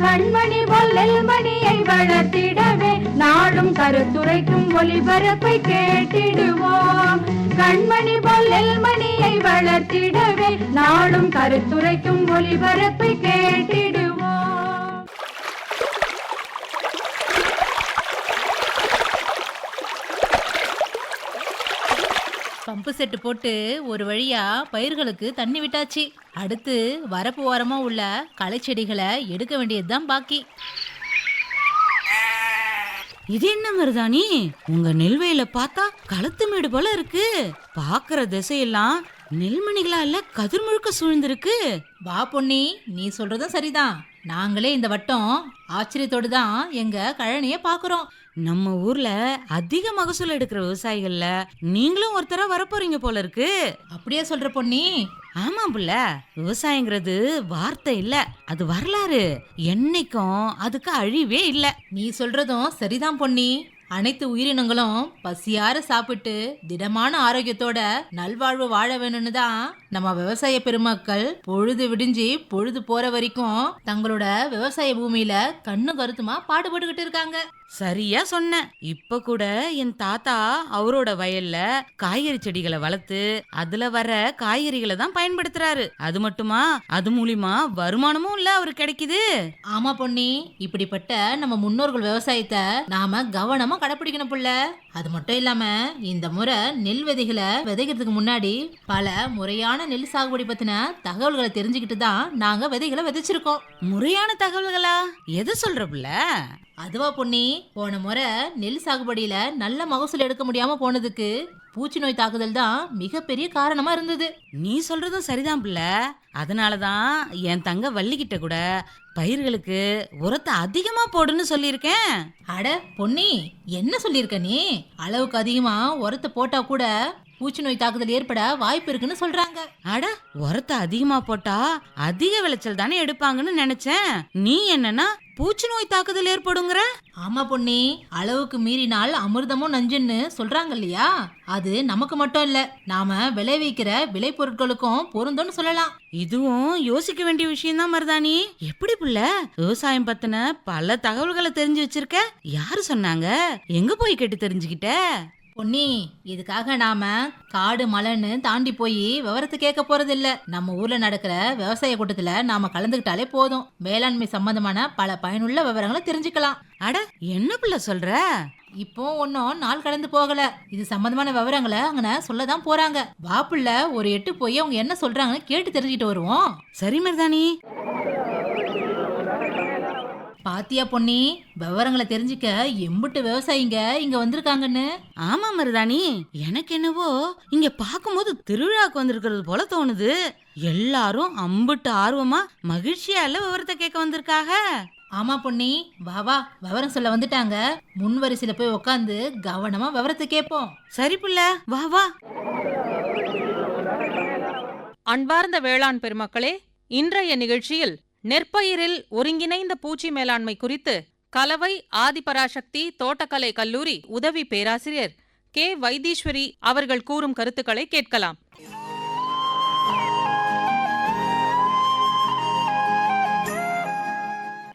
கண்மணி பொல்லல் மணியை வளர்த்திடவே நாளும் கருத்துரைக்கும் ஒளிபரப்பை கேட்டிடுவோம். கண்மணி பொல்லல் மணியை வளர்த்திடவே நாளும் கருத்துரைக்கும் ஒளிபரப்பை கேட்டிடுவோம். பம்பு செட்டு போட்டு ஒரு வழியா பயிர்களுக்கு தண்ணி விட்டாச்சு. அடுத்து வரப்பு ஓரமா உள்ள களை செடிகளை எடுக்க வேண்டியதுதான் பாக்கி. இது என்ன மருதாணி? உங்க நெல்வயல பார்த்தா களத்து மேடு போல இருக்கு. பாக்குற திசையெல்லாம் நெல்மணிகளா இல்ல கதிர் முழுக்க சூழ்ந்திருக்கு. வா பொன்னி நீ சொல்றதும் சரிதான். நாங்களே இந்த வட்டம் ஆச்சரியத்தோடு தான் எங்க கழனிய பாக்குறோம் நம்ம ஊர்ல அதிக மகசூல் எடுக்கிற விவசாயிகள்ல நீங்களும் ஒருத்தரா வரப்போறீங்க போல இருக்கு. அப்படியே சொல்ற பொன்னி. ஆமா புள்ள விவசாயங்கிறது வார்த்தை இல்ல அது வரலாறு. என்னைக்கும் அதுக்கு அழிவே இல்ல. நீ சொல்றதும் சரிதான் பொன்னி. அனைத்து உயிரினங்களும் பசியார சாப்பிட்டு திடமான ஆரோக்கியத்தோட நல்வாழ்வு வாழ வேணும்னு தான் நம்ம விவசாய பெருமக்கள் பொழுது விடிஞ்சு பொழுது போற வரைக்கும் தங்களோட விவசாய பூமியில கண்ணு கருத்துமா பாடுபட்டுக்கிட்டு இருக்காங்க. சரியா சொன்ன. இப்ப கூட என் தாத்தா அவரோட வயல்ல காய்கறி செடிகளை வளர்த்து அதுல வர காய்கறிகளை தான் பயன்படுத்துறாரு. அது மட்டுமா? அது மூலியமா வருமானமும் இல்ல அவருக்கு கிடைக்குது. ஆமா பொன்னி. இப்படிப்பட்ட நம்ம முன்னோர்கள் விவசாயத்தை நாம கவனமா கடைப்பிடிக்கணும் புள்ள. அது மட்டும் இல்லாம இந்த முறை நெல் விதைகளை விதைக்கிறதுக்கு முன்னாடி பல முறையான நெல் சாகுபடி பத்தின தகவல்களை தெரிஞ்சுக்கிட்டு தான் நாங்க விதைகளை விதைச்சிருக்கோம். முறையான தகவல்களா? எதை சொல்ற புள்ள? அதுவா பொன்னி போன முறை நெல் சாகுபடியில நல்ல மகசூல் எடுக்க முடியாம போனதுக்கு பூச்சி நோய் தாக்குதல் தான் மிகப்பெரிய காரணமா இருந்தது. நீ சொல்றதும் சரிதான் புள்ள. அதனாலதான் என் தங்க வள்ளிக்கிட்ட கூட பயிர்களுக்கு உரத்தை அதிகமா போடுன்னு சொல்லியிருக்கேன். அட பொன்னி என்ன சொல்லியிருக்க நீ? அளவுக்கு அதிகமா உரத்தை போட்டா கூட பூச்சி நோய் தாக்குதல் ஏற்பட வாய்ப்பு இருக்குன்னு சொல்றாங்க. அட உரத்தை அதிகமா போட்டா அதிக விளைச்சல் தானே எடுப்பாங்கன்னு நினைச்சேன். நீ என்னன்னா பூச்சி நோய் தாக்குதல் ஏற்படுங்கிற? ஆமா பொன்னி அளவுக்கு மீறினால் அமிர்தமும் நஞ்சுன்னு சொல்றாங்க இல்லையா? அது நமக்கு மட்டும் இல்ல நாம விளைவிக்கிற விளை பொருட்களுக்கும் பொருந்தும்னு சொல்லலாம். இதுவும் யோசிக்க வேண்டிய விஷயம் தான் மருதாணி. எப்படி புள்ள? விவசாயம் பத்தின பல தகவல்களை தெரிஞ்சு வச்சிருக்க? யாரு சொன்னாங்க? எங்க போய் கேட்டு தெரிஞ்சுக்கிட்ட? பொன்னி இதுக்காக நாம காடு மலைன்னு தாண்டி போய் விவரத்தை கேட்க போறது இல்ல நம்ம ஊர்ல நடக்கிற விவசாய கூட்டத்துல நாம கலந்துக்கிட்டாலே போதும். வேளாண்மை சம்பந்தமான பல பயனுள்ள விவரங்களை தெரிஞ்சுக்கலாம். அட என்ன புள்ள சொல்ற? இப்போ ஒன்னும் நாள் கடந்து போகல. இது சம்பந்தமான விவரங்களை அங்கன சொல்லதான் போறாங்க. வாப்புள்ள ஒரு எட்டு போய் அவங்க என்ன சொல்றாங்கன்னு கேட்டு தெரிஞ்சுக்கிட்டு வருவோம். சரி மருதாணி. பாத்தியா பொன்னி விவரங்களை தெரிஞ்சுக்க எம்புட்டு விவசாயிங்க இங்க வந்திருக்காங்கன்னு. ஆமா மருதாணி எனக்கு என்னவோ இங்க பாக்கும்போது திருவிழாக்கு வந்திருக்கிறது போல தோணுது. எல்லாரும் அம்புட்டு ஆர்வமா மகிழ்ச்சியா இல்ல விவரத்தை கேட்க வந்திருக்காக. ஆமா பொன்னி வா வா விவரம் சொல்ல வந்துட்டாங்க. முன் வரிசையில போய் உட்காந்து கவனமா விவரத்தை கேட்போம். சரி புள்ள வா வா. அன்பார்ந்த வேளாண் பெருமக்களே இன்றைய நிகழ்ச்சியில் நெற்பயிரில் ஒருங்கிணைந்த பூச்சி மேலாண்மை குறித்து கலவை ஆதிபராசக்தி தோட்டக்கலை கல்லூரி உதவி பேராசிரியர் கே. வைத்தீஸ்வரி அவர்கள் கூறும் கருத்துக்களை கேட்கலாம்.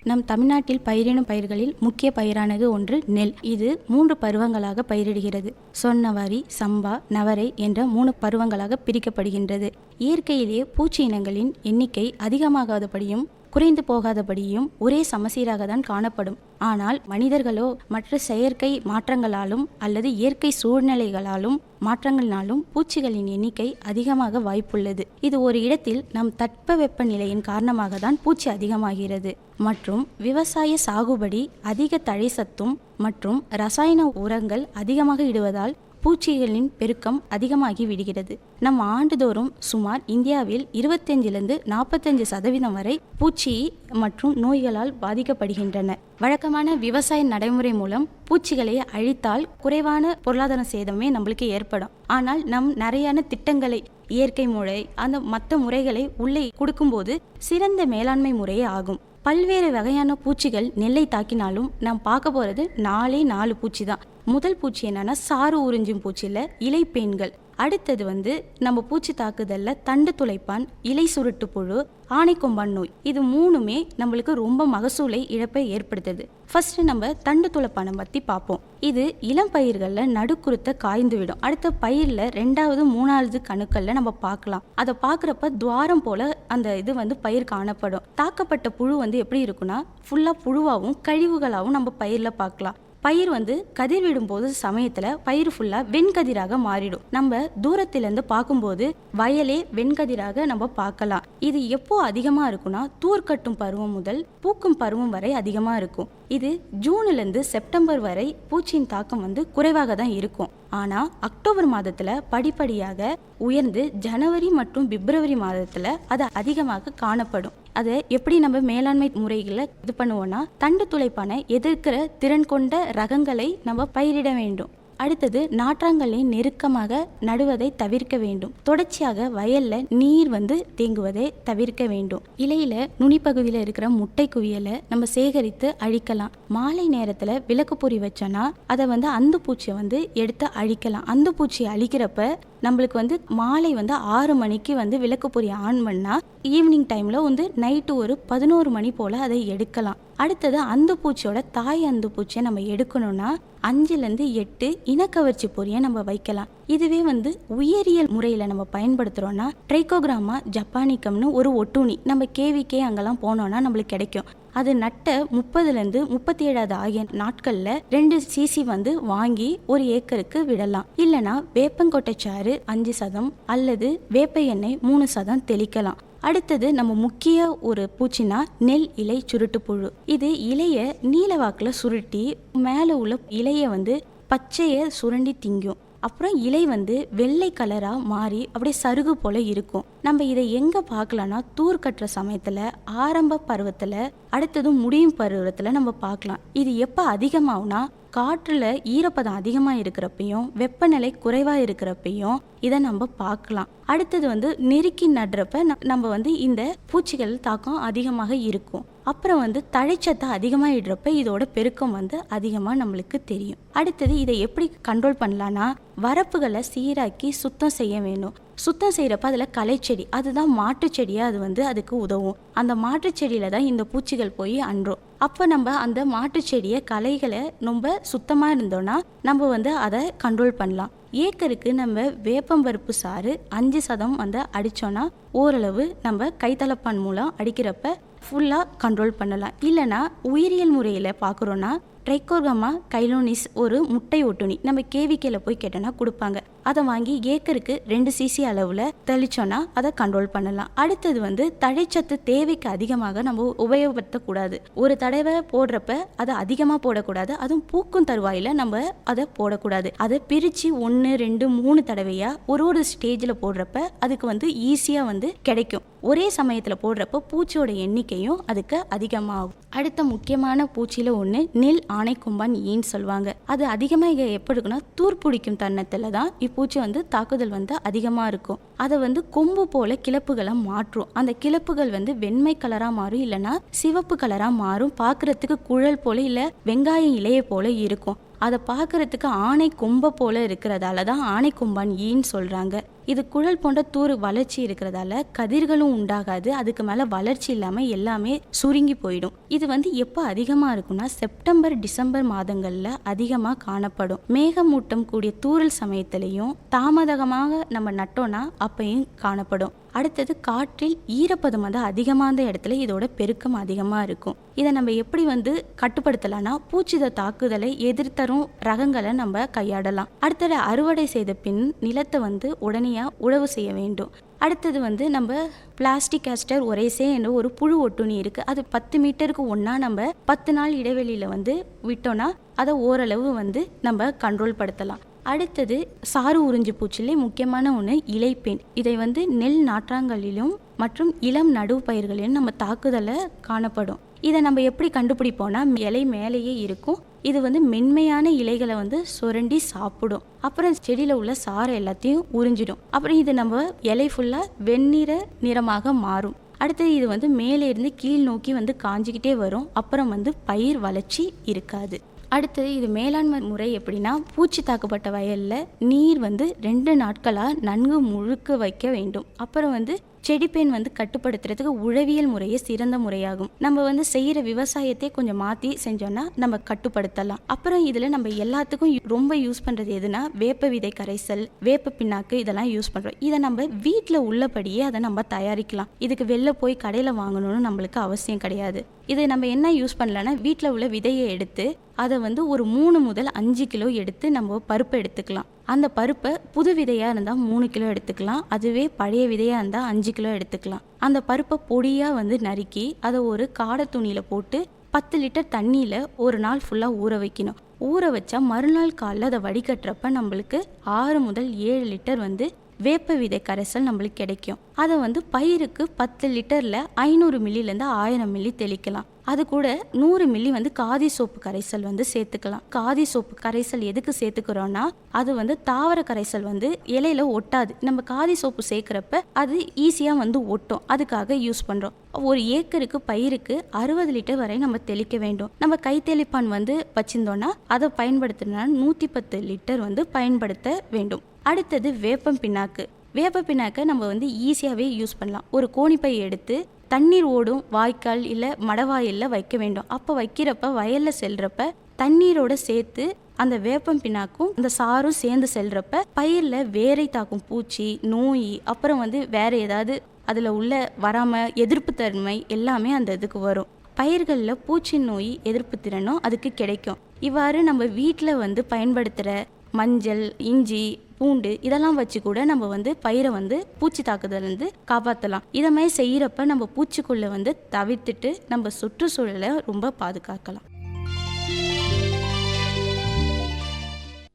நம் தமிழ்நாட்டில் பயிரிடும் பயிர்களில் முக்கிய பயிரானது ஒன்று நெல். இது மூன்று பருவங்களாக பயிரிடுகிறது. சொன்னவாரி சம்பா நவரை என்ற மூணு பருவங்களாக பிரிக்கப்படுகின்றது. இயற்கையிலேயே பூச்சி இனங்களின் எண்ணிக்கை அதிகமாகாதபடியும் குறைந்து போகாதபடியும் ஒரே சமசீராக தான் காணப்படும். ஆனால் மனிதர்களோ மற்ற செயற்கை மாற்றங்களாலும் அல்லது இயற்கை சூழ்நிலைகளாலும் மாற்றங்களினாலும் பூச்சிகளின் எண்ணிக்கை அதிகமாக வாய்ப்புள்ளது. இது ஒரு இடத்தில் நம் தட்ப வெப்பநிலையின் காரணமாக தான் பூச்சி அதிகமாகிறது. மற்றும் விவசாய சாகுபடி அதிக தழை சத்தும் மற்றும் ரசாயன உரங்கள் அதிகமாக இடுவதால் பூச்சிகளின் பெருக்கம் அதிகமாகி விடுகிறது. நம் ஆண்டுதோறும் சுமார் இந்தியாவில் இருபத்தஞ்சிலிருந்து நாற்பத்தஞ்சு சதவீதம் வரை பூச்சி மற்றும் நோய்களால் பாதிக்கப்படுகின்றன. வழக்கமான விவசாய நடைமுறை மூலம் பூச்சிகளை அழித்தால் குறைவான பொருளாதார சேதமே நம்மளுக்கு ஏற்படும். ஆனால் நம் நிறையான திட்டங்களை இயற்கை முறை அந்த மற்ற முறைகளை உள்ளே கொடுக்கும்போது சிறந்த மேலாண்மை முறையே ஆகும். பல்வேறு வகையான பூச்சிகள் நெல்லை தாக்கினாலும் நாம் பார்க்க போகிறது நாலே நாலு பூச்சி தான் முதல் பூச்சி என்னன்னா சாறு உறிஞ்சும் பூச்சியில் இலைப்பேன்கள் அடுத்தது வந்து நம்ம பூச்சி தாக்குதலில் தண்டு துளைப்பான் இலை சுருட்டு புழு ஆணைக்கொம்பான் நோய். இது மூணுமே நம்மளுக்கு ரொம்ப மகசூலை இழப்பை ஏற்படுத்துது. ஃபர்ஸ்ட் நம்ம தண்டு துளைப்பானை பற்றி பார்ப்போம் இது இளம் பயிர்களில் நடுக்குறுத்த காய்ந்து விடும். அடுத்த பயிரில் ரெண்டாவது மூணாவது கணுக்கள்ல நம்ம பார்க்கலாம் அதை பார்க்குறப்ப துவாரம் போல அந்த இது வந்து பயிர் காணப்படும். தாக்கப்பட்ட புழு வந்து எப்படி இருக்குன்னா ஃபுல்லாக புழுவாகவும் கழிவுகளாகவும் நம்ம பயிரில் பார்க்கலாம் பயிர் வந்து கதிர் விடும்போது சமயத்தில் பயிர் ஃபுல்லாக வெண்கதிராக மாறிடும். நம்ம தூரத்திலேருந்து பார்க்கும்போது வயலே வெண்கதிராக நம்ம பார்க்கலாம். இது எப்போ அதிகமாக இருக்கும்னா தூர்க்கட்டும் பருவம் முதல் பூக்கும் பருவம் வரை அதிகமாக இருக்கும். இது ஜூன்லேருந்து செப்டம்பர் வரை பூச்சியின் தாக்கம் வந்து குறைவாக தான் இருக்கும். ஆனால் அக்டோபர் மாதத்தில் படிப்படியாக உயர்ந்து ஜனவரி மற்றும் பிப்ரவரி மாதத்தில் அது அதிகமாக காணப்படும். அதை எப்படி நம்ம மேலாண்மை முறைகளை இது பண்ணுவோன்னா தண்டு துளைப்பான எதிர்க்கிற திறன் கொண்ட ரகங்களை நம்ம பயிரிட வேண்டும். அடுத்தது நாற்றாங்கல்லை நெருக்கமாக நடுவதை தவிர்க்க வேண்டும். தொடர்ச்சியாக வயல்ல நீர் வந்து தேங்குவதை தவிர்க்க வேண்டும். இலையில நுனிப்பகுதியில் இருக்கிற முட்டை குவியலை நம்ம சேகரித்து அழிக்கலாம். மாலை நேரத்துல விளக்கு பொறி வச்சோன்னா அதை வந்து அந்த பூச்சியை வந்து எடுத்து அழிக்கலாம். அந்த பூச்சியை அழிக்கிறப்ப நம்மளுக்கு வந்து மாலை வந்து ஆறு மணிக்கு வந்து விளக்கு பொறி ஆன் பண்ணால் ஈவினிங் டைமில் வந்து நைட்டு ஒரு பதினோரு மணி போல் அதை எடுக்கலாம். அடுத்தது அந்த பூச்சியோட தாய் அந்த பூச்சியை நம்ம எடுக்கணும்னா அஞ்சுலேருந்து எட்டு இனக்கவர்ச்சி பொரியை நம்ம வைக்கலாம். இதுவே வந்து உயிரியல் முறையில் நம்ம பயன்படுத்துகிறோன்னா ட்ரைகோகிராமா ஜப்பானிக்கம்னு ஒரு ஒட்டுணி நம்ம கேவிக்கே அங்கெல்லாம் போனோன்னா நம்மளுக்கு கிடைக்கும். அது நட்ட முப்பதுலேருந்து முப்பத்தி ஏழாவது ஆகிய நாட்களில் ரெண்டு சிசி வந்து வாங்கி ஒரு ஏக்கருக்கு விடலாம். இல்லைனா வேப்பங்கொட்டைச்சாறு அஞ்சு சதம் அல்லது வேப்ப எண்ணெய் மூணு சதம் தெளிக்கலாம். அடுத்தது நம்ம முக்கிய ஒரு பூச்சினா நெல் இலை சுருட்டு புழு இது இலைய நீலவாக்கில் சுருட்டி மேலே உள்ள இலையை வந்து பச்சையை சுரண்டி திங்கும். அப்புறம் இலை வந்து வெள்ளை கலராக மாறி அப்படியே சருகு போல இருக்கும். நம்ம இதை எங்கே பார்க்கலான்னா தூர் கட்டுற சமயத்தில் ஆரம்ப பருவத்தில் அடுத்ததும் முடியும் பருவத்தில் நம்ம பார்க்கலாம். இது எப்போ அதிகமாகும்னா காற்றில் ஈரப்பதம் அதிகமாக இருக்கிறப்பையும் வெப்பநிலை குறைவாக இருக்கிறப்பையும் இதை நம்ம பார்க்கலாம். அடுத்தது வந்து நெருக்கி நடுறப்ப நம்ம வந்து இந்த பூச்சிகள் தாக்கம் அதிகமாக இருக்கும். அப்புறம் வந்து தழைச்சத்தை அதிகமாக இடுறப்ப இதோட பெருக்கம் வந்து அதிகமாக நம்மளுக்கு தெரியும். அடுத்தது இதை எப்படி கண்ட்ரோல் பண்ணலான்னா வரப்புகளை சீராக்கி சுத்தம் செய்ய வேணும். சுத்தம் செய்கிறப்ப அதில் களைச்செடி அதுதான் மாட்டுச்செடியாக அது வந்து அதுக்கு உதவும். அந்த மாட்டுச்செடியில் தான் இந்த பூச்சிகள் போய் அன்றும். அப்போ நம்ம அந்த மாட்டு செடியை களைகளை ரொம்ப சுத்தமாக இருந்தோன்னா நம்ம வந்து அதை கண்ட்ரோல் பண்ணலாம். ஏக்கருக்கு நம்ம வேப்பம்பருப்பு சாறு அஞ்சு சதம் வந்து அடித்தோன்னா ஓரளவு நம்ம கைத்தலப்பான் மூலம் அடிக்கிறப்ப ஃபுல்லாக கண்ட்ரோல் பண்ணலாம். இல்லைனா உயிரியல் முறையில் பார்க்குறோன்னா ட்ரைக்கோர்கமா கைலோனிஸ் ஒரு முட்டை ஒட்டுணி நம்ம கேவிக்கையில் போய் கேட்டோன்னா கொடுப்பாங்க. அதை வாங்கி ஏக்கருக்கு ரெண்டு சிசி அளவில் தெளிச்சோன்னா அதை கண்ட்ரோல் பண்ணலாம். அடுத்தது வந்து தழைச்சத்து தேவைக்கு அதிகமாக நம்ம உபயோகப்படுத்தக்கூடாது. ஒரு தடவை போடுறப்ப அதை அதிகமாக போடக்கூடாது. அதுவும் பூக்கும் தருவாயில் நம்ம அதை போடக்கூடாது. அதை பிரித்து ஒன்று ரெண்டு மூணு தடவையாக ஒரு ஒரு ஸ்டேஜில் போடுறப்ப அதுக்கு வந்து ஈஸியாக வந்து கிடைக்கும். ஒரே சமயத்தில் போடுறப்போ பூச்சியோட எண்ணிக்கையும் அதுக்கு அதிகமாகும். அடுத்த முக்கியமான பூச்சியில் ஒன்று நெல் ஆனைக்கொம்பான் ஈன்னு சொல்லுவாங்க. அது அதிகமாக இங்கே எப்படி இருக்குன்னா தூர் பிடிக்கும் தருணத்தில் தான் பூச்சி வந்து தாக்குதல் வந்து அதிகமாக இருக்கும். அதை வந்து கொம்பு போல கிளப்புகளை மாற்றும். அந்த கிளப்புகள் வந்து வெண்மை கலராக மாறும் இல்லைன்னா சிவப்பு கலராக மாறும். பார்க்கறதுக்கு குழல் போல இல்லை வெங்காயம் இலையை போல இருக்கும். அதை பார்க்குறதுக்கு ஆணை கொம்பை போல இருக்கிறதால தான் ஆணை கொம்பான் ஈன்னு சொல்கிறாங்க இது குழல் போன்ற தூர் வளர்ச்சி இருக்கிறதால கதிர்களும் உண்டாகாது அதுக்கு மேலே வளர்ச்சி இல்லாமல் எல்லாமே சுருங்கி போயிடும். இது வந்து எப்போ அதிகமாக இருக்கும்னா செப்டம்பர் டிசம்பர் மாதங்களில் அதிகமாக காணப்படும். மேகமூட்டம் கூடிய தூறல் சமயத்திலையும் தாமதமாக நம்ம நட்டோம்னா அப்பையும் காணப்படும். அடுத்தது காற்றில் ஈரப்பதம் வந்து அதிகமான இடத்துல இதோட பெருக்கம் அதிகமாக இருக்கும். இதை நம்ம எப்படி வந்து கட்டுப்படுத்தலாம்னா பூச்சித தாக்குதலை எதிர்த்தரும் ரகங்களை நம்ம கையாடலாம். அடுத்தது அறுவடை செய்த பின் நிலத்தை வந்து உடனேயா உழவு செய்ய வேண்டும். அடுத்தது வந்து நம்ம பிளாஸ்டிக் கேஸ்டர் ஒரேசே என்ற ஒரு புழு ஒட்டுணி இருக்குது அது பத்து மீட்டருக்கு ஒன்றா நம்ம பத்து நாள் இடைவெளியில் வந்து விட்டோம்னா அதை ஓரளவு வந்து நம்ம கண்ட்ரோல் படுத்தலாம். அடுத்தது சாறு உறிஞ்சி பூச்சிலே முக்கியமான ஒன்று இலைப்பேன் இதை வந்து நெல் நாற்றாங்கலிலும் மற்றும் இளம் நடுவு பயிர்களிலும் நம்ம தாக்குதலை காணப்படும். இதை நம்ம எப்படி கண்டுபிடிப்போம்னா இலை மேலேயே இருக்கும். இது வந்து மென்மையான இலைகளை வந்து சுரண்டி சாப்பிடும். அப்புறம் செடியில் உள்ள சாறு எல்லாத்தையும் உறிஞ்சிடும். அப்புறம் இது நம்ம இலை ஃபுல்லாக வெண்ணிற நிறமாக மாறும். அடுத்தது இது வந்து மேலே இருந்து கீழ் நோக்கி வந்து காஞ்சிக்கிட்டே வரும். அப்புறம் வந்து பயிர் வளர்ச்சி இருக்காது. அடுத்தது இது மேலாண்மை முறை எப்படின்னா பூச்சி தாக்கப்பட்ட வயலில் நீர் வந்து ரெண்டு நாட்களாக நன்கு முழுக்க வைக்க வேண்டும். அப்புறம் வந்து செடிப்பேன் வந்து கட்டுப்படுத்துறதுக்கு உழவியல் முறையே சிறந்த முறையாகும். நம்ம வந்து செய்கிற விவசாயத்தை கொஞ்சம் மாற்றி செஞ்சோம்னா நம்ம கட்டுப்படுத்தலாம். அப்புறம் இதில் நம்ம எல்லாத்துக்கும் யூ- ரொம்ப யூஸ் பண்ணுறது எதுனா வேப்ப விதை கரைசல் வேப்ப பின்னாக்கு இதெல்லாம் யூஸ் பண்ணுறோம் இதை நம்ம வீட்டில் உள்ளபடியே அதை நம்ம தயாரிக்கலாம். இதுக்கு வெளில போய் கடையில் வாங்கணும்னு நம்மளுக்கு அவசியம் கிடையாது. இதை நம்ம என்ன யூஸ் பண்ணலன்னா வீட்டில் உள்ள விதையை எடுத்து அதை வந்து ஒரு மூணு முதல் அஞ்சு கிலோ எடுத்து நம்ம பருப்பை எடுத்துக்கலாம். அந்த பருப்பை புது விதையாக இருந்தால் மூணு கிலோ எடுத்துக்கலாம். அதுவே பழைய விதையாக இருந்தால் அஞ்சு கிலோ எடுத்துக்கலாம். அந்த பருப்பை பொடியாக வந்து நறுக்கி அதை ஒரு காடை துணியில் போட்டு பத்து லிட்டர் தண்ணியில் ஒரு நாள் ஃபுல்லாக ஊற வைக்கணும். ஊற வச்சா மறுநாள் காலைல அதை வடிகட்டுறப்ப நம்மளுக்கு ஆறு முதல் ஏழு லிட்டர் வந்து வேப்ப விதை கரைசல் நம்மளுக்கு கிடைக்கும். அதை வந்து பயிருக்கு பத்து லிட்டரில் ஐநூறு மில்லிலேருந்து ஆயிரம் மில்லி தெளிக்கலாம். அது கூட நூறு மில்லி வந்து காதி சோப்பு கரைசல் வந்து சேர்த்துக்கலாம். காதி சோப்பு கரைசல் எதுக்கு சேர்த்துக்கிறோன்னா அது வந்து தாவர கரைசல் வந்து இலையில ஒட்டாது. நம்ம காதி சோப்பு சேர்க்குறப்ப அது ஈஸியாக வந்து ஒட்டும். அதுக்காக யூஸ் பண்ணுறோம் ஒரு ஏக்கருக்கு பயிருக்கு அறுபது லிட்டர் வரை நம்ம தெளிக்க வேண்டும். நம்ம கை தெளிப்பான் வந்து வச்சிருந்தோம்னா அதை பயன்படுத்தினா நூற்றி பத்து லிட்டர் வந்து பயன்படுத்த வேண்டும். அடுத்தது வேப்பம் பின்னாக்கு வேப்ப பிண்ணாக்கை நம்ம வந்து ஈஸியாகவே யூஸ் பண்ணலாம். ஒரு கோணிப்பை எடுத்து தண்ணீர் ஓடும் வாய்க்கால் இல்லை மடவாயிலில் வைக்க வேண்டும். அப்போ வைக்கிறப்ப வயலில் செல்றப்ப தண்ணீரோட சேர்த்து அந்த வேப்பம் பினாக்கும் அந்த சாரும் சேர்ந்து செல்றப்ப பயிரில் வேரை தாக்கும் பூச்சி நோய் அப்புறம் வந்து வேற ஏதாவது அதில் உள்ள வராமல் எதிர்ப்பு தன்மை எல்லாமே அந்த இதுக்கு வரும். பயிர்களில் பூச்சி நோய் எதிர்ப்பு திறனும் அதுக்கு கிடைக்கும். இவ்வாறு நம்ம வீட்டில் வந்து பயன்படுத்துகிற மஞ்சள் இஞ்சி பூண்டு இதெல்லாம் வச்சு கூட நம்ம வந்து பயிரை வந்து பூச்சி தாக்குதலேருந்து காப்பாற்றலாம் இதை மாதிரி செய்கிறப்ப நம்ம பூச்சிக்குள்ளே வந்து தவிர்த்துட்டு நம்ம சுற்றுச்சூழலை ரொம்ப பாதுகாக்கலாம்.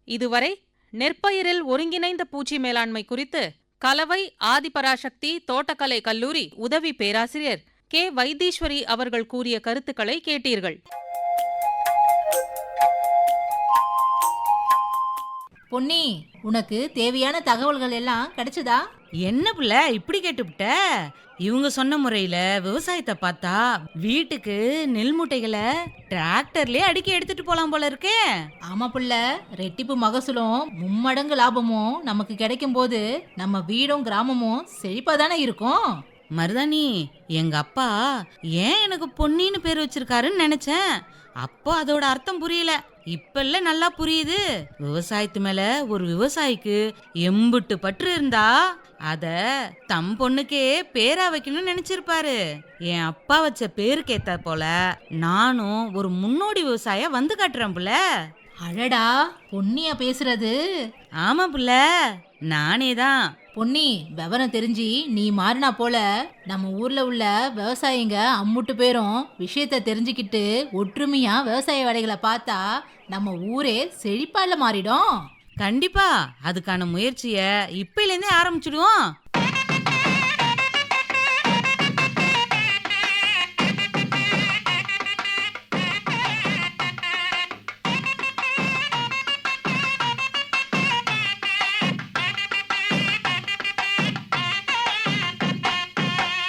இதுவரை நெற்பயிரில் ஒருங்கிணைந்த பூச்சி மேலாண்மை குறித்து கலவை ஆதிபராசக்தி தோட்டக்கலை கல்லூரி உதவி பேராசிரியர் கே வைத்தீஸ்வரி அவர்கள் கூறிய கருத்துக்களை கேட்டீர்கள். பொன்னி உனக்கு தேவையான தகவல்கள் எல்லாம் கிடைச்சதா? என்ன புள்ள இப்படி கேட்டுவிட்ட இவங்க சொன்ன முறையில விவசாயத்தை பார்த்தா வீட்டுக்கு நெல் மூட்டைகளை டிராக்டர்லயே அடுக்கி எடுத்துட்டு போலாம் போல இருக்கே. ஆமா புள்ள ரெட்டிப்பு மகசூலும் மும்மடங்கு லாபமும் நமக்கு கிடைக்கும் போது நம்ம வீடும் கிராமமும் செழிப்பா தானே இருக்கும்? மருதாணி எங்க அப்பா ஏன் எனக்கு பொன்னின்னு பேர் வச்சிருக்காருன்னு நினைச்சேன். அப்போ அதோட அர்த்தம் புரியல. இப்பல்ல நல்லா புரியுது. விவசாயத்து மேல ஒரு விவசாயிக்கு எம்புட்டு பற்று இருந்தா அத தம் பொண்ணுக்கே பேரா வைக்கணும்னு நினைச்சிருப்பாரு. என் அப்பா வச்ச பேருக்கு ஏத்த போல நானும் ஒரு முன்னோடி விவசாய வந்து காட்டுறேன் புள்ள. அழடா பொன்னியா பேசுறது? ஆமா புள்ள நானே தான் பொன்னி விவரம் தெரிஞ்சு நீ மாறினா போல நம்ம ஊர்ல உள்ள விவசாயிங்க அம்முட்டு பேரும் விஷயத்த தெரிஞ்சுக்கிட்டு ஒற்றுமையா விவசாய வேலைகளை பார்த்தா நம்ம ஊரே செழிப்பால மாறிடும். கண்டிப்பா. அதுக்கான முயற்சிய இப்பையிலேருந்தே ஆரம்பிச்சிடுவோம்.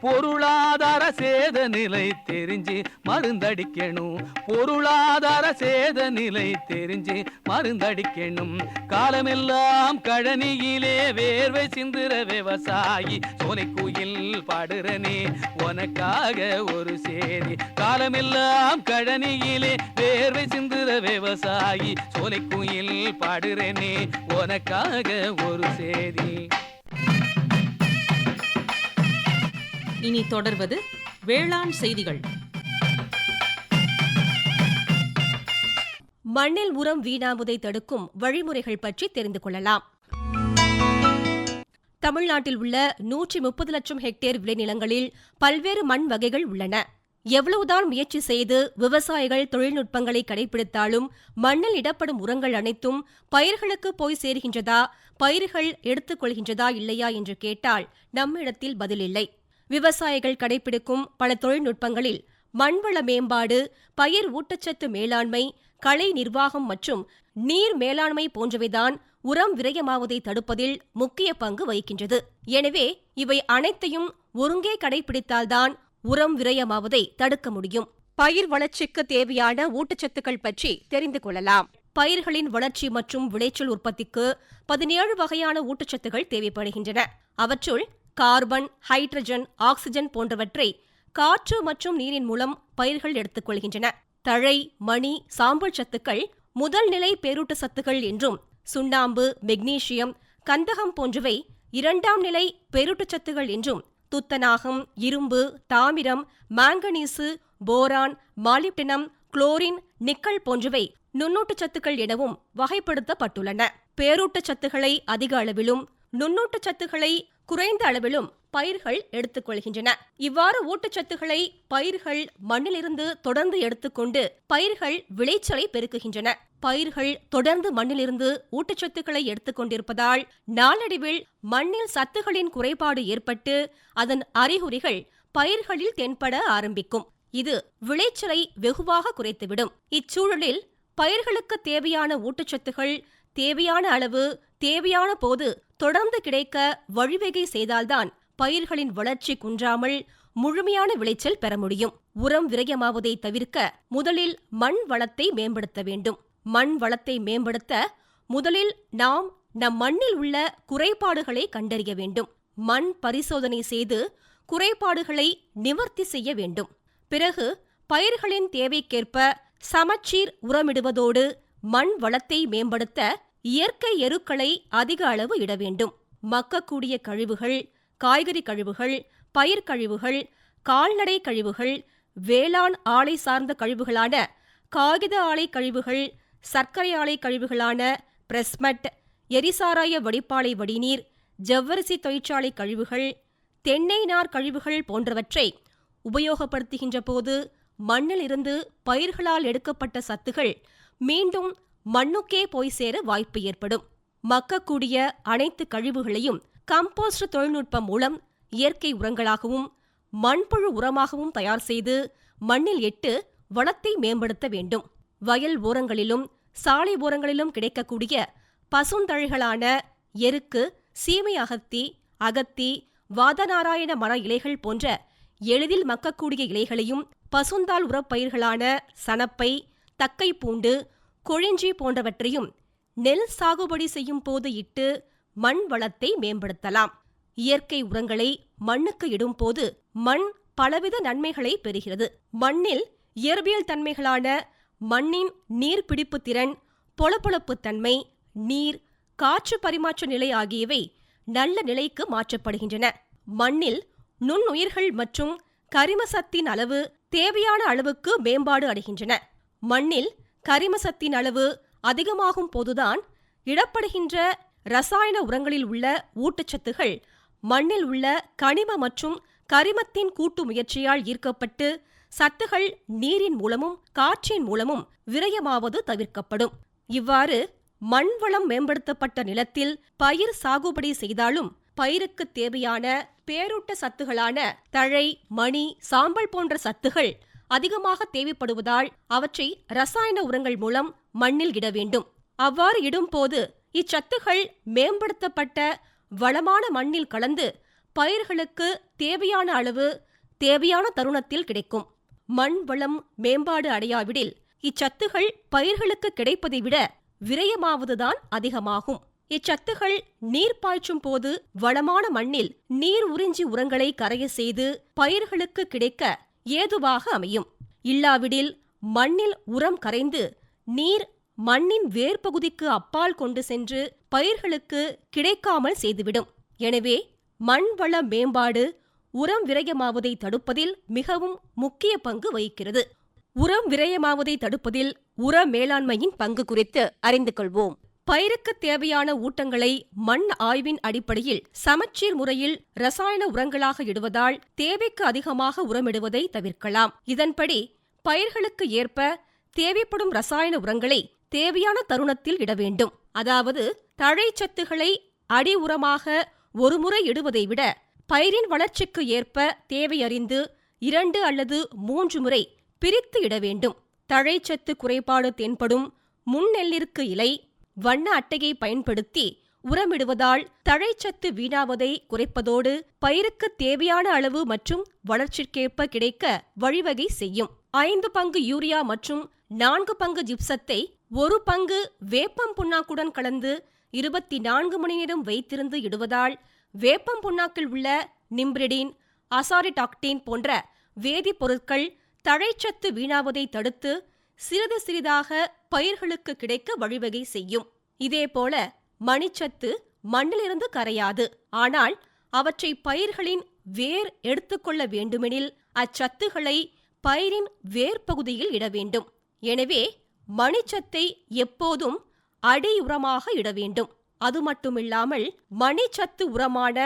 பொருளாதார சேத நிலை தெரிஞ்சு மருந்தடிக்கணும். பொருளாதார சேத நிலை தெரிஞ்சு மருந்தடிக்கணும். காலமெல்லாம் கழனியிலே வேர்வை சிந்துற விவசாயி சோலை குயில் பாடுறனே உனக்காக ஒரு சேரி காலமெல்லாம் கழனியிலே வேர்வை சிந்துற விவசாயி சோலை குயில் பாடுறனே உனக்காக ஒரு சேரி இனி தொடர்வது வேளாண் செய்திகள். மண்ணில் உரம் வீணாவதை தடுக்கும் வழிமுறைகள் பற்றி தெரிந்து கொள்ளலாம். தமிழ்நாட்டில் உள்ள நூற்றி முப்பது லட்சம் ஹெக்டேர் விளைநிலங்களில் பல்வேறு மண் வகைகள் உள்ளன. எவ்வளவுதான் முயற்சி செய்து விவசாயிகள் தொழில்நுட்பங்களை கடைபிடித்தாலும் மண்ணில் இடப்படும் உரங்கள் அனைத்தும் பயிர்களுக்கு போய் சேர்கின்றதா பயிர்கள் எடுத்துக்கொள்கின்றதா இல்லையா என்று கேட்டால் நம்மிடத்தில் பதிலில்லை விவசாயிகள் கடைபிடிக்கும் பல தொழில்நுட்பங்களில் மண்வள மேம்பாடு பயிர் ஊட்டச்சத்து மேலாண்மை களை நிர்வாகம் மற்றும் நீர் மேலாண்மை போன்றவைதான் உரம் விரயமாவதை தடுப்பதில் முக்கிய பங்கு வகிக்கின்றது. எனவே இவை அனைத்தையும் ஒருங்கே கடைபிடித்தால்தான் உரம் விரயமாவதை தடுக்க முடியும். பயிர் வளர்ச்சிக்கு தேவையான ஊட்டச்சத்துக்கள் பற்றி தெரிந்து கொள்ளலாம். பயிர்களின் வளர்ச்சி மற்றும் விளைச்சல் உற்பத்திக்கு பதினேழு வகையான ஊட்டச்சத்துகள் தேவைப்படுகின்றன. அவற்றுள் கார்பன் ஹைட்ரஜன் ஆக்சிஜன் போன்றவற்றை காற்று மற்றும் நீரின் மூலம் பயிர்கள் எடுத்துக்கொள்கின்றன தழை மணி சாம்பல் சத்துக்கள் முதல் நிலை பேரூட்ட சத்துக்கள் என்றும் சுண்ணாம்பு மெக்னீசியம் கந்தகம் போன்றவை இரண்டாம் நிலை பேரூட்டச்சத்துகள் என்றும் துத்தநாகம் இரும்பு தாமிரம் manganese boron molybdenum chlorine nickel போன்றவை நுண்ணூட்டச்சத்துக்கள் எனவும் வகைப்படுத்தப்பட்டுள்ளன. பேரூட்டச்சத்துக்களை அதிக அளவிலும் நுண்ணூட்டச்சத்துக்களை குறைந்த அளவிலும் பயிர்கள் எடுத்துக்கொள்கின்றன இவ்வாறு ஊட்டச்சத்துக்களை பயிர்கள் மண்ணிலிருந்து தொடர்ந்து எடுத்துக்கொண்டு பயிர்கள் விளைச்சலை பெருக்குகின்றன. பயிர்கள் தொடர்ந்து மண்ணிலிருந்து ஊட்டச்சத்துக்களை எடுத்துக்கொண்டிருப்பதால் நாளடைவில் மண்ணில் சத்துகளின் குறைபாடு ஏற்பட்டு அதன் அறிகுறிகள் பயிர்களில் தென்பட ஆரம்பிக்கும். இது விளைச்சலை வெகுவாக குறைத்துவிடும். இச்சூழலில் பயிர்களுக்கு தேவையான ஊட்டச்சத்துகள் தேவையான அளவு தேவையான போது தொடர்ந்து கிடைக்க வழிவகை செய்தால்தான் பயிர்களின் வளர்ச்சி குன்றாமல் முழுமையான விளைச்சல் பெற முடியும். உரம் விரயமாவதை தவிர்க்க முதலில் மண் வளத்தை மேம்படுத்த வேண்டும். மண் வளத்தை மேம்படுத்த முதலில் நாம் நம் மண்ணில் உள்ள குறைபாடுகளை கண்டறிய வேண்டும். மண் பரிசோதனை செய்து குறைபாடுகளை நிவர்த்தி செய்ய வேண்டும். பிறகு பயிர்களின் தேவைக்கேற்ப சமச்சீர் உரமிடுவதோடு மண் வளத்தை மேம்படுத்த இயற்கை எருக்களை அதிக அளவு இட வேண்டும். மக்கக்கூடிய கழிவுகள் காய்கறி கழிவுகள் பயிர் கழிவுகள் கால்நடை கழிவுகள் வேளாண் ஆலை சார்ந்த கழிவுகளான காகித ஆலை கழிவுகள் சர்க்கரை ஆலை கழிவுகளான பிரஸ்மட் எரிசாராய வடிப்பாலை வடிநீர் ஜவ்வரிசி தொழிற்சாலை கழிவுகள் தென்னை நார் கழிவுகள் போன்றவற்றை உபயோகப்படுத்துகின்ற போது மண்ணில் இருந்து பயிர்களால் எடுக்கப்பட்ட சத்துகள் மீண்டும் மண்ணுக்கே போய் சேர வாய்ப்பு ஏற்படும். மக்கக்கூடிய அனைத்து கழிவுகளையும் கம்போஸ்ட் தொழில்நுட்பம் மூலம் இயற்கை உரங்களாகவும் மண்புழு உரமாகவும் தயார் செய்து மண்ணில் எட்டு வளத்தை மேம்படுத்த வேண்டும். வயல் ஓரங்களிலும் சாலை ஓரங்களிலும் கிடைக்கக்கூடிய பசுந்தழைகளான எருக்கு சீமை அகத்தி அகத்தி வாதநாராயண மர இலைகள் போன்ற எளிதில் மக்கக்கூடிய இலைகளையும் பசுந்தால் உரப்பயிர்களான சணப்பை தக்கை பூண்டு கொழிஞ்சி போன்றவற்றையும் நெல் சாகுபடி செய்யும் போது இட்டு மண் வளத்தை மேம்படுத்தலாம். இயற்கை உரங்களை மண்ணுக்கு இடும்போது மண் பலவித நன்மைகளை பெறுகிறது. மண்ணில் இயற்பியல் தன்மைகளான மண்ணின் நீர்பிடிப்பு திறன் பொளபொளப்பு தன்மை நீர் காற்று பரிமாற்ற நிலை ஆகியவை நல்ல நிலைக்கு மாற்றப்படுகின்றன. மண்ணில் நுண்ணுயிர்கள் மற்றும் கரிமசத்தின் அளவு தேவையான அளவுக்கு மேம்பாடு அடைகின்றன. மண்ணில் கரிமசத்தின் அளவு அதிகமாகும் போதுதான் இடப்படுகின்ற ரசாயன உரங்களில் உள்ள ஊட்டச்சத்துகள் மண்ணில் உள்ள கனிம மற்றும் கரிமத்தின் கூட்டு முயற்சியால் ஈர்க்கப்பட்டு சத்துகள் நீரின் மூலமும் காற்றின் மூலமும் விரயமாவது தவிர்க்கப்படும். இவ்வாறு மண் வளம் மேம்படுத்தப்பட்ட நிலத்தில் பயிர் சாகுபடி செய்தாலும் பயிருக்கு தேவையான பேரூட்ட சத்துகளான தழை மணி சாம்பல் போன்ற சத்துகள் அதிகமாக தேவைப்படுவதால் அவற்றை ரசாயன உரங்கள் மூலம் மண்ணில் இட வேண்டும். அவ்வாறு இடும்போது இச்சத்துகள் மேம்படுத்தப்பட்ட வளமான மண்ணில் கலந்து பயிர்களுக்கு தேவையான அளவு தேவையான தருணத்தில் கிடைக்கும். மண் வளம் மேம்பாடு அடையாவிடில் இச்சத்துகள் பயிர்களுக்கு கிடைப்பதை விட விரயமாவதுதான் அதிகமாகும். இச்சத்துகள் நீர் பாய்ச்சும் போது வளமான மண்ணில் நீர் உறிஞ்சி உரங்களை கரைய செய்து பயிர்களுக்கு கிடைக்க ஏதுவாக அமையும். இல்லாவிடில் மண்ணில் உரம் கரைந்து நீர் மண்ணின் வேர்பகுதிக்கு அப்பால் கொண்டு சென்று பயிர்களுக்கு கிடைக்காமல் செய்துவிடும். எனவே மண் வள மேம்பாடு உரம் விரயமாவதை தடுப்பதில் மிகவும் முக்கிய பங்கு வகிக்கிறது. உரம் விரயமாவதை தடுப்பதில் உர மேலாண்மையின் பங்கு குறித்து அறிந்து கொள்வோம். பயிருக்கு தேவையான ஊட்டங்களை மண் ஆய்வின் அடிப்படையில் சமச்சீர் முறையில் ரசாயன உரங்களாக இடுவதால் தேவைக்கு அதிகமாக உரமிடுவதை தவிர்க்கலாம். இதன்படி பயிர்களுக்கு ஏற்ப தேவைப்படும் ரசாயன உரங்களை தேவையான தருணத்தில் இட வேண்டும். அதாவது தழைச்சத்துகளை அடி உரமாக ஒருமுறை இடுவதை விட பயிரின் வளர்ச்சிக்கு ஏற்ப தேவையறிந்து இரண்டு அல்லது மூன்று முறை பிரித்து இட வேண்டும். தழைச்சத்து குறைபாடு தென்படும் முன்னெல்லிற்கு இலை வண்ண அட்டையை பயன்படுத்தி உரமிடுவதால் தழைச்சத்து வீணாவதை குறைப்பதோடு பயிருக்கு தேவையான அளவு மற்றும் வளர்ச்சிக்கேற்ப கிடைக்க வழிவகை செய்யும். ஐந்து பங்கு யூரியா மற்றும் நான்கு பங்கு ஜிப்சத்தை ஒரு பங்கு வேப்பம் புண்ணாக்குடன் கலந்து இருபத்தி நான்கு மணி நேரம் வைத்திருந்து இடுவதால் வேப்பம் புண்ணாக்கில் உள்ள நிம்ப்ரிடின் அசாரிடாக்டின் போன்ற வேதிப்பொருட்கள் தழைச்சத்து வீணாவதை தடுத்து சிறிது சிறிதாக பயிர்களுக்கு கிடைக்க வழிவகை செய்யும். இதேபோல மணிச்சத்து மண்ணிலிருந்து கரையாது. ஆனால் அவற்றை பயிர்களின் வேர் எடுத்துக்கொள்ள வேண்டுமெனில் அச்சத்துகளை பயிரின் வேர் பகுதியில் இட வேண்டும். எனவே மணிச்சத்தை எப்போதும் அடி உரமாக இட வேண்டும். அது மட்டுமில்லாமல் மணிச்சத்து உரமான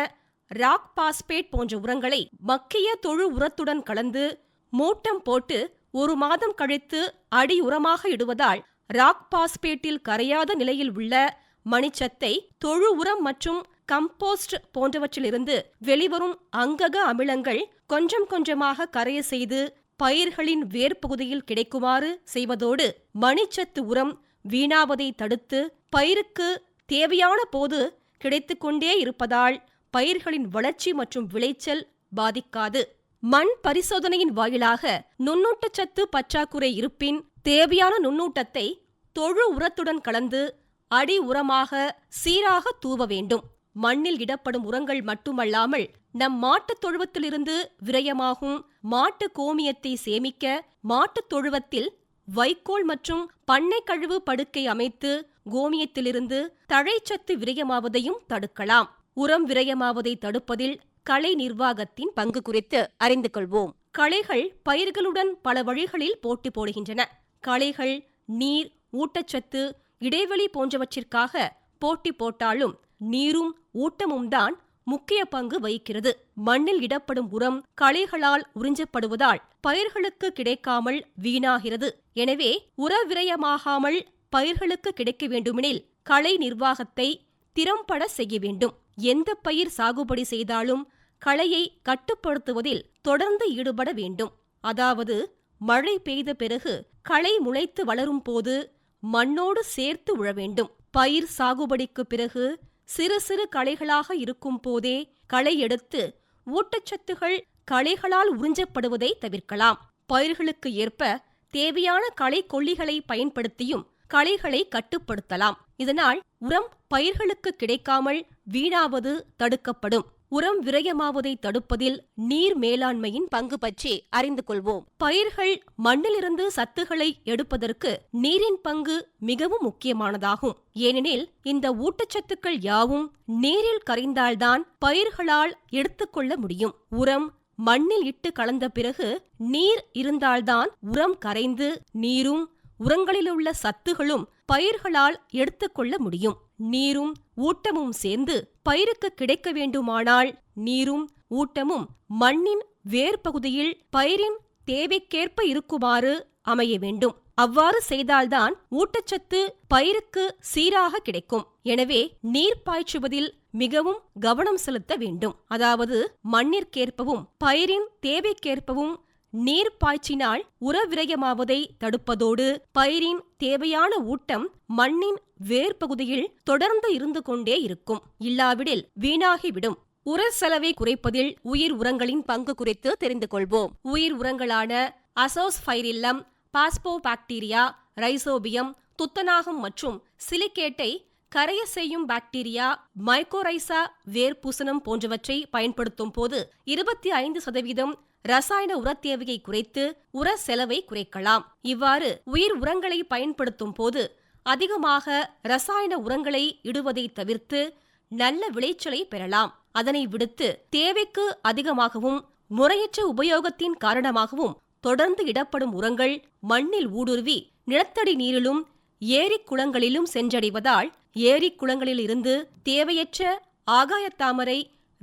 ராக் பாஸ்பேட் போன்ற உரங்களை மக்கிய தொழு உரத்துடன் கலந்து மூட்டம் போட்டு ஒரு மாதம் கழித்து அடி உரமாக இடுவதால் ராக் பாஸ்பேட்டில் கரையாத நிலையில் உள்ள மணிச்சத்தை தொழு உரம் மற்றும் கம்போஸ்ட் போன்றவற்றிலிருந்து வெளிவரும் அங்கக அமிலங்கள் கொஞ்சம் கொஞ்சமாக கரைய செய்து பயிர்களின் வேர்ப்பகுதியில் கிடைக்குமாறு செய்வதோடு மணிச்சத்து உரம் வீணாவதை தடுத்து பயிருக்கு தேவையான போது கிடைத்துக்கொண்டே இருப்பதால் பயிர்களின் வளர்ச்சி மற்றும் விளைச்சல் பாதிக்காது. மண் பரிசோதனையின் வாயிலாக நுண்ணூட்டச்சத்து பற்றாக்குறை இருப்பின் தேவையான நுண்ணூட்டத்தை தொழு உரத்துடன் கலந்து அடி உரமாக சீராக தூவ வேண்டும். மண்ணில் இடப்படும் உரங்கள் மட்டுமல்லாமல் நம் மாட்டுத் தொழுவத்திலிருந்து விரயமாகும் மாட்டு கோமியத்தை சேமிக்க மாட்டுத் தொழுவத்தில் வைக்கோல் மற்றும் பண்ணை கழிவு படுக்கை அமைத்து கோமியத்திலிருந்து தழைச்சத்து விரயமாவதையும் தடுக்கலாம். உரம் விரயமாவதை தடுப்பதில் களை நிர்வாகத்தின் பங்கு குறித்து அறிந்து கொள்வோம். களைகள் பயிர்களுடன் பல வழிகளில் போட்டி போடுகின்றன. களைகள் நீர் ஊட்டச்சத்து இடைவெளி போன்றவற்றிற்காக போட்டி போட்டாலும் நீரும் ஊட்டமும் தான் முக்கிய பங்கு வகிக்கிறது. மண்ணில் இடப்படும் உரம் களைகளால் உறிஞ்சப்படுவதால் பயிர்களுக்கு கிடைக்காமல் வீணாகிறது. எனவே உர விரயமாகாமல் பயிர்களுக்கு கிடைக்க வேண்டுமெனில் களை நிர்வாகத்தை திறம்பட செய்ய வேண்டும். எந்த பயிர் சாகுபடி செய்தாலும் களையை கட்டுப்படுத்துவதில் தொடர்ந்து ஈடுபட வேண்டும். அதாவது மழை பெய்த பிறகு களை முளைத்து வளரும் போது மண்ணோடு சேர்த்து உழ வேண்டும். பயிர் சாகுபடிக்கு பிறகு சிறு சிறு களைகளாக இருக்கும் போதே களை எடுத்து ஊட்டச்சத்துகள் களைகளால் உறிஞ்சப்படுவதை தவிர்க்கலாம். பயிர்களுக்கு ஏற்ப தேவையான களை கொல்லிகளை பயன்படுத்தியும் களைகளை கட்டுப்படுத்தலாம். இதனால் உரம் பயிர்களுக்கு கிடைக்காமல் வீணாவது தடுக்கப்படும். உரம் விரயமாவதை தடுப்பதில் நீர் மேலாண்மையின் பங்கு பற்றி அறிந்து கொள்வோம். பயிர்கள் மண்ணிலிருந்து சத்துகளை எடுப்பதற்கு நீரின் பங்கு மிகவும் முக்கியமானதாகும். ஏனெனில் இந்த ஊட்டச்சத்துக்கள் யாவும் நீரில் கரைந்தால்தான் பயிர்களால் எடுத்துக்கொள்ள முடியும். உரம் மண்ணில் இட்டு கலந்த பிறகு நீர் இருந்தால்தான் உரம் கரைந்து நீரும் உரங்களிலுள்ள சத்துகளும் பயிர்களால் எடுத்துக்கொள்ள முடியும். நீரும் ஊட்டமும் சேர்ந்து பயிருக்கு கிடைக்க வேண்டுமானால் நீரும் ஊட்டமும் மண்ணின் வேர் பகுதியில் பயிரின் தேவைக்கேற்ப இருக்குமாறு அமைய வேண்டும். அவ்வாறு செய்தால்தான் ஊட்டச்சத்து பயிருக்கு சீராக கிடைக்கும். எனவே நீர் பாய்ச்சுவதில் மிகவும் கவனம் செலுத்த வேண்டும். அதாவது மண்ணிற்கேற்பவும் பயிரின் தேவைக்கேற்பவும் நீர் பாய்ச்சினால் உர விரயமாவதை தடுப்பதோடு பயிரின் தேவையான ஊட்டம் மண்ணின் வேர் பகுதியில் தொடர்ந்து இருந்து கொண்டே இருக்கும். இல்லாவிடில் வீணாகிவிடும். உர செலவை குறைப்பதில் உயிர் உரங்களின் பங்கு குறித்து தெரிந்து கொள்வோம். உயிர் உரங்களான அசோஸ்பைரில்லம் பாஸ்போபாக்டீரியா ரைசோபியம் துத்தநாகம் மற்றும் சிலிக்கேட்டை கரைய செய்யும் பாக்டீரியா மைக்கோரைசா வேர்பூசணம் போன்றவற்றை பயன்படுத்தும் போது இருபத்தி ஐந்து சதவீதம் ரசாயன உரத் தேவையை குறைத்து உர செலவை குறைக்கலாம். இவ்வாறு உயிர் உரங்களை பயன்படுத்தும் போது அதிகமாக ரசாயன உரங்களை இடுவதை தவிர்த்து நல்ல விளைச்சலை பெறலாம். அதனை விடுத்து தேவைக்கு அதிகமாகவும் முறையற்ற உபயோகத்தின் காரணமாகவும் தொடர்ந்து இடப்படும் உரங்கள் மண்ணில் ஊடுருவி நிலத்தடி நீரிலும் ஏரிக் குளங்களிலும் சென்றடைவதால் ஏரிக் குளங்களில் இருந்து தேவையற்ற ஆகாயத்தாமரை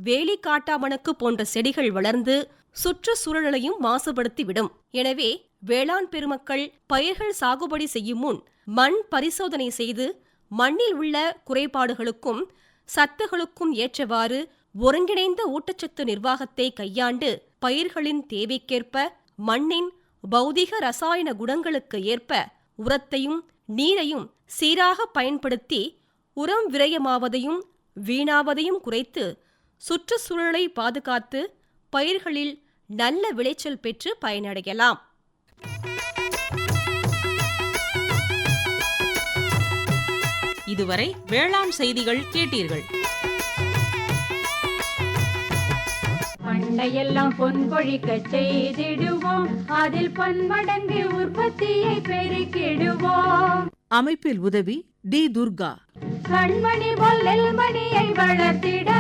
வேலிக்காட்டாமணக்கு போன்ற செடிகள் வளர்ந்து சுற்றுச்சூழலையும் மாசுபடுத்திவிடும். எனவே வேளாண் பெருமக்கள் பயிர்கள் சாகுபடி செய்யும் முன் மண் பரிசோதனை செய்து மண்ணில் உள்ள குறைபாடுகளுக்கும் சத்துகளுக்கும் ஏற்றவாறு ஒருங்கிணைந்த ஊட்டச்சத்து நிர்வாகத்தை கையாண்டு பயிர்களின் தேவைக்கேற்ப மண்ணின் பௌதிக ரசாயன குணங்களுக்கு ஏற்ப உரத்தையும் நீரையும் சீராக பயன்படுத்தி உரம் விரயமாவதையும் வீணாவதையும் குறைத்து சுற்றுச்சூழலை பாதுகாத்து பயிர்களில் நல்ல விளைச்சல் பெற்று பயனடையலாம். இதுவரை வேளாண் செய்திகள் கேட்டீர்கள். பண்டையெல்லாம் பொன் கொழிக்க செய்திடுவோம். அதில் பன்மடங்கு உற்பத்தியை பெருக்கிடுவோம். அமைப்பில் உதவி டி துர்கா. கண்மணி பொல்லல் மணியை வளர்த்திடவே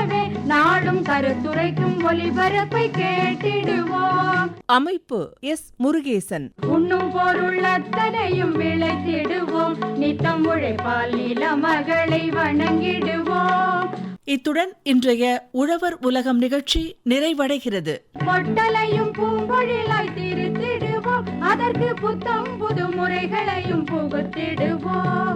நாடும் கருத்துரைக்கும் ஒளிபரப்பை கேட்டிடுவோம். அமைப்பு எஸ் முருகேசன். உண்ணும் பொருள் அத்தனையும் விளைத்திடுவோம் நித்தம் உழைப்பால் நில மகளை வணங்கிடுவோம். இத்துடன் இன்றைய உழவர் உலகம் நிகழ்ச்சி நிறைவடைகிறது. பொட்டலையும் பூம்பொழிலாய் திருத்திடுவோம். அதற்கு புத்தம் புது முறைகளையும் புகுத்திடுவோம்